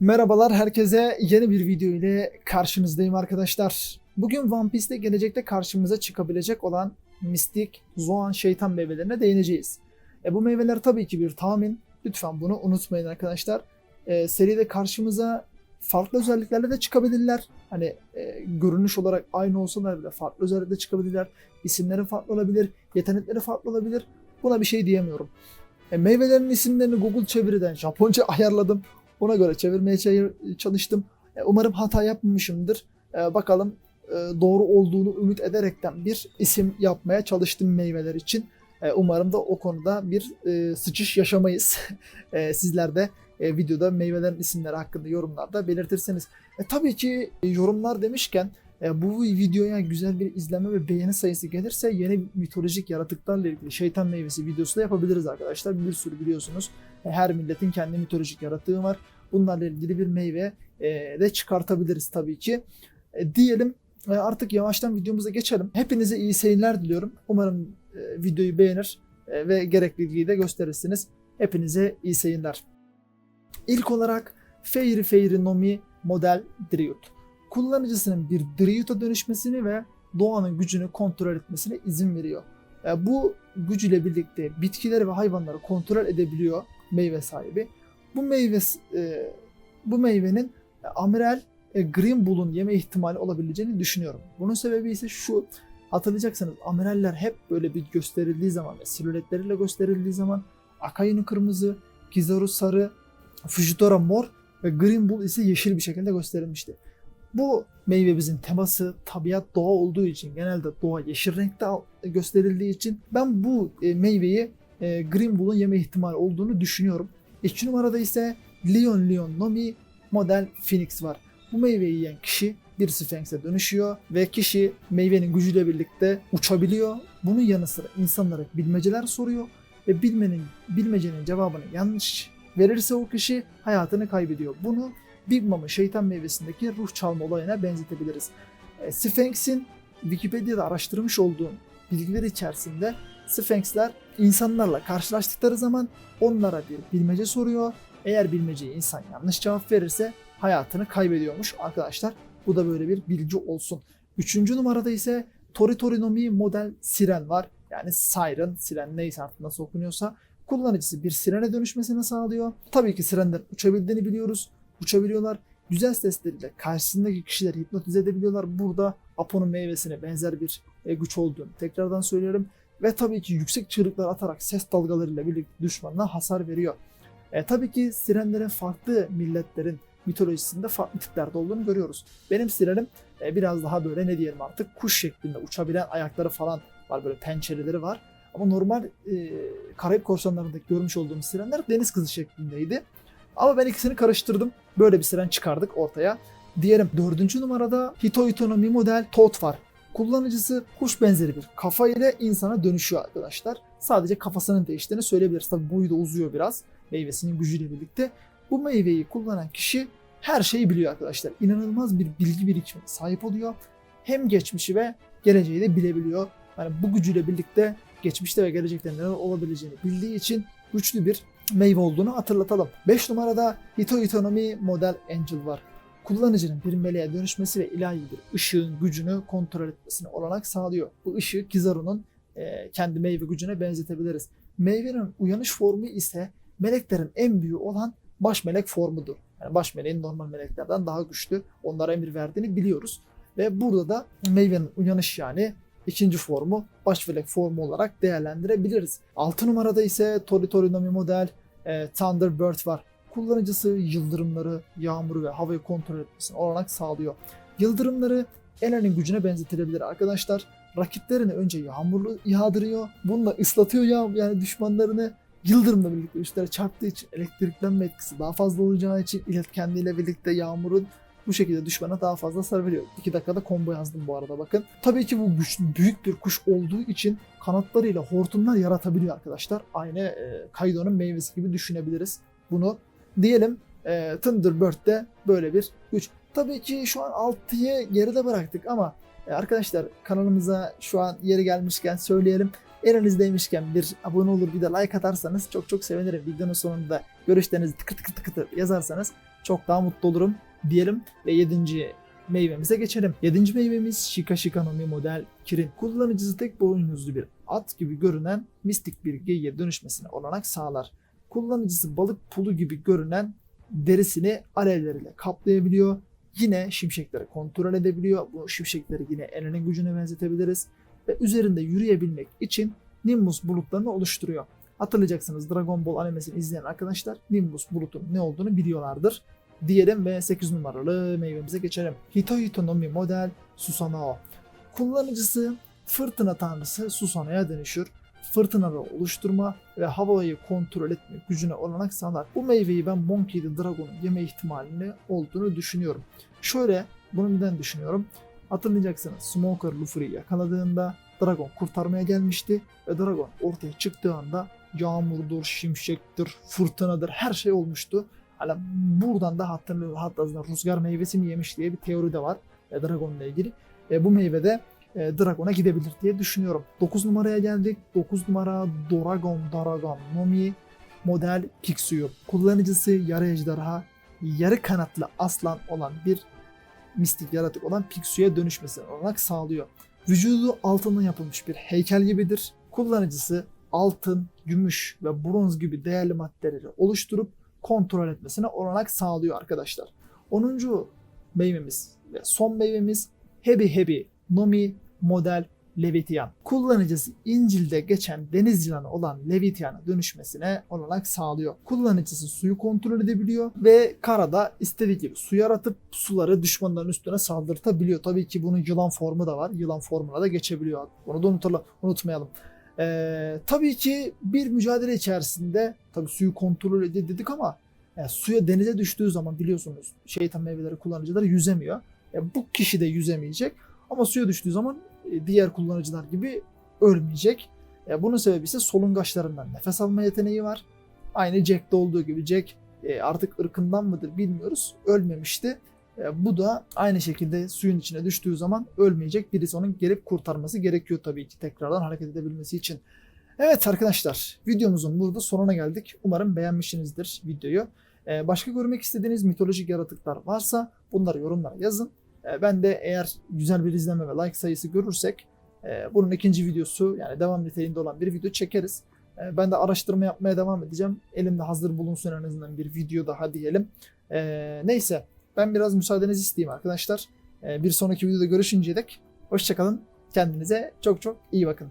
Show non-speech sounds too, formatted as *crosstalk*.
Merhabalar herkese yeni bir video ile karşınızdayım arkadaşlar. Bugün One Piece'te gelecekte karşımıza çıkabilecek olan mistik, zoan, şeytan meyvelerine değineceğiz. E, bu meyveler tabii ki bir tahmin. Lütfen bunu unutmayın arkadaşlar. E, seride karşımıza farklı özelliklerle de çıkabilirler. Hani e, görünüş olarak aynı olsalar bile farklı özellikle çıkabilirler. İsimleri farklı olabilir, yetenekleri farklı olabilir. Buna bir şey diyemiyorum. E, meyvelerin isimlerini Google çeviriden Japonca *laughs* ayarladım. Ona göre çevirmeye çalıştım. E, Umarım hata yapmamışımdır. E, Bakalım e, doğru olduğunu ümit ederekten bir isim yapmaya çalıştım meyveler için. Umarım da o konuda bir sıçış yaşamayız. *laughs* Sizler de videoda meyvelerin isimleri hakkında yorumlarda belirtirseniz. E, tabii ki yorumlar demişken bu videoya güzel bir izleme ve beğeni sayısı gelirse yeni mitolojik yaratıklarla ilgili şeytan meyvesi videosu da yapabiliriz arkadaşlar. Bir sürü biliyorsunuz her milletin kendi mitolojik yaratığı var. Bunlarla ilgili bir meyve e, de çıkartabiliriz tabii ki. E, diyelim e, artık yavaştan videomuza geçelim. Hepinize iyi seyirler diliyorum. Umarım videoyu beğenir ve gerekli ilgiyi de gösterirsiniz. Hepinize iyi seyirler. İlk olarak Fairy Fairy Nomi model Dryut. Kullanıcısının bir Dryut'a dönüşmesini ve doğanın gücünü kontrol etmesine izin veriyor. Bu gücüyle birlikte bitkileri ve hayvanları kontrol edebiliyor meyve sahibi. Bu meyve e, bu meyvenin e, Amiral e, Green Bull'un yeme ihtimali olabileceğini düşünüyorum. Bunun sebebi ise şu. Hatırlayacaksınız amiraller hep böyle bir gösterildiği zaman ve silüetleriyle gösterildiği zaman Akai'nin kırmızı, Kizaru sarı, Fujitora mor ve Green Bull ise yeşil bir şekilde gösterilmişti. Bu meyvemizin teması tabiat doğa olduğu için genelde doğa yeşil renkte gösterildiği için ben bu e, meyveyi e, Green Bull'un yeme ihtimali olduğunu düşünüyorum. İkinci numarada ise Leon Leon Nomi model Phoenix var. Bu meyveyi yiyen kişi bir Sphinx'e dönüşüyor ve kişi meyvenin gücüyle birlikte uçabiliyor. Bunun yanı sıra insanlara bilmeceler soruyor ve bilmenin bilmecenin cevabını yanlış verirse o kişi hayatını kaybediyor. Bunu Big Mom'un şeytan meyvesindeki ruh çalma olayına benzetebiliriz. E, Sphinx'in Wikipedia'da araştırmış olduğum bilgiler içerisinde Sphinx'ler insanlarla karşılaştıkları zaman onlara bir bilmece soruyor. Eğer bilmeceyi insan yanlış cevap verirse hayatını kaybediyormuş arkadaşlar. Bu da böyle bir bilgi olsun. Üçüncü numarada ise Tori Torinomi model siren var. Yani siren, siren neyse artık nasıl okunuyorsa kullanıcısı bir sirene dönüşmesini sağlıyor. Tabii ki sirenler uçabildiğini biliyoruz. Uçabiliyorlar. Güzel sesleriyle karşısındaki kişileri hipnotize edebiliyorlar. Burada Apo'nun meyvesine benzer bir e, güç olduğunu tekrardan söylüyorum. Ve tabii ki yüksek çığlıklar atarak ses dalgalarıyla birlikte düşmanına hasar veriyor. E, tabii ki sirenlerin farklı milletlerin mitolojisinde farklı tiplerde olduğunu görüyoruz. Benim sirenim e, biraz daha böyle ne diyelim artık kuş şeklinde uçabilen ayakları falan var böyle pençeleri var. Ama normal e, Karayip korsanlarındaki görmüş olduğum sirenler deniz kızı şeklindeydi. Ama ben ikisini karıştırdım. Böyle bir siren çıkardık ortaya. Diyelim dördüncü numarada Hito Itonomi model Tot var. Kullanıcısı kuş benzeri bir kafa ile insana dönüşüyor arkadaşlar. Sadece kafasının değiştiğini söyleyebiliriz. Tabi boyu da uzuyor biraz meyvesinin gücüyle birlikte. Bu meyveyi kullanan kişi her şeyi biliyor arkadaşlar. İnanılmaz bir bilgi birikimine sahip oluyor. Hem geçmişi ve geleceği de bilebiliyor. Yani bu gücüyle birlikte geçmişte ve gelecekte neler olabileceğini bildiği için güçlü bir meyve olduğunu hatırlatalım. 5 numarada Hito Itonomi model Angel var. Kullanıcının bir meleğe dönüşmesi ve ilahi bir ışığın gücünü kontrol etmesine olanak sağlıyor. Bu ışığı Kizaru'nun e, kendi meyve gücüne benzetebiliriz. Meyvenin uyanış formu ise meleklerin en büyüğü olan baş melek formudur. Yani baş meleğin normal meleklerden daha güçlü. Onlara emir verdiğini biliyoruz. Ve burada da meyvenin uyanış yani ikinci formu baş melek formu olarak değerlendirebiliriz. 6 numarada ise Tori Torinomi model e, Thunderbird var. Kullanıcısı yıldırımları, yağmuru ve havayı kontrol etmesine olanak sağlıyor. Yıldırımları Elen'in gücüne benzetilebilir arkadaşlar. Rakiplerini önce yağmurlu yağdırıyor. Bununla ıslatıyor ya yani düşmanlarını. Yıldırımla birlikte üstlere çarptığı için elektriklenme etkisi daha fazla olacağı için iletkenliğiyle birlikte yağmurun bu şekilde düşmana daha fazla hasar veriyor. 2 dakikada combo yazdım bu arada bakın. Tabii ki bu güçlü, büyük bir kuş olduğu için kanatlarıyla hortumlar yaratabiliyor arkadaşlar. Aynı e, Kaido'nun meyvesi gibi düşünebiliriz bunu. Diyelim e, Thunderbird'de böyle bir güç. Tabii ki şu an 6'yı geride bıraktık ama e, arkadaşlar kanalımıza şu an yeri gelmişken söyleyelim. Elinizdeymişken bir abone olur bir de like atarsanız çok çok sevinirim. Videonun sonunda görüşlerinizi tıkır tıkır tıkır yazarsanız çok daha mutlu olurum diyelim ve 7. meyvemize geçelim. 7. meyvemiz Shika Shikanomi model Kirin. Kullanıcısı tek boynuzlu bir at gibi görünen mistik bir geyiğe dönüşmesine olanak sağlar. Kullanıcısı balık pulu gibi görünen derisini alevleriyle kaplayabiliyor. Yine şimşekleri kontrol edebiliyor. Bu şimşekleri yine elinin gücüne benzetebiliriz. Ve üzerinde yürüyebilmek için Nimbus bulutlarını oluşturuyor. Hatırlayacaksınız Dragon Ball animesini izleyen arkadaşlar Nimbus bulutun ne olduğunu biliyorlardır. Diyelim ve 8 numaralı meyvemize geçelim. Hitohito no Mi model Susanoo. Kullanıcısı fırtına tanrısı Susanoo'ya dönüşür. Fırtınaları oluşturma ve havayı kontrol etme gücüne olanak sağlar. Bu meyveyi ben Monkey the Dragon'un yeme ihtimalini olduğunu düşünüyorum. Şöyle bunu neden düşünüyorum? Hatırlayacaksınız Smoker Luffy'yi yakaladığında Dragon kurtarmaya gelmişti ve Dragon ortaya çıktığı anda yağmurdur, şimşektir, fırtınadır her şey olmuştu. Hala buradan da hatırlıyor hatta rüzgar meyvesini yemiş diye bir teori de var e, Dragon'la ilgili. E, bu meyve de e, Dragon'a gidebilir diye düşünüyorum. 9 numaraya geldik. 9 numara Doragon Daragon Nomi model Kiksuyu. Kullanıcısı yarı ejderha, yarı kanatlı aslan olan bir mistik yaratık olan Piksu'ya dönüşmesine olanak sağlıyor. Vücudu altından yapılmış bir heykel gibidir. Kullanıcısı altın, gümüş ve bronz gibi değerli maddeleri oluşturup kontrol etmesine olanak sağlıyor arkadaşlar. 10. meyvemiz ve son meyvemiz Hebi Hebi Nomi model Levitian. Kullanıcısı İncil'de geçen deniz yılanı olan Levitian'a dönüşmesine olanak sağlıyor. Kullanıcısı suyu kontrol edebiliyor ve karada istediği gibi su yaratıp suları düşmanların üstüne saldırtabiliyor. Tabii ki bunun yılan formu da var. Yılan formuna da geçebiliyor. Bunu da unutalım, unutmayalım. Ee, tabii ki bir mücadele içerisinde tabii suyu kontrol edildi dedik ama yani suya denize düştüğü zaman biliyorsunuz şeytan meyveleri kullanıcıları yüzemiyor. E, bu kişi de yüzemeyecek ama suya düştüğü zaman e, diğer kullanıcılar gibi ölmeyecek. E, bunun sebebi ise solungaçlarından nefes alma yeteneği var. Aynı Jack'te olduğu gibi Jack e, artık ırkından mıdır bilmiyoruz. Ölmemişti. Bu da aynı şekilde suyun içine düştüğü zaman ölmeyecek. Birisi onun gelip kurtarması gerekiyor tabii ki tekrardan hareket edebilmesi için. Evet arkadaşlar videomuzun burada sonuna geldik. Umarım beğenmişsinizdir videoyu. Başka görmek istediğiniz mitolojik yaratıklar varsa bunları yorumlara yazın. E, Ben de eğer güzel bir izleme ve like sayısı görürsek e, bunun ikinci videosu yani devam niteliğinde olan bir video çekeriz. E, Ben de araştırma yapmaya devam edeceğim. Elimde hazır bulunsun en azından bir video daha diyelim. Neyse ben biraz müsaadenizi isteyeyim arkadaşlar. Bir sonraki videoda görüşünceye dek hoşçakalın. Kendinize çok çok iyi bakın.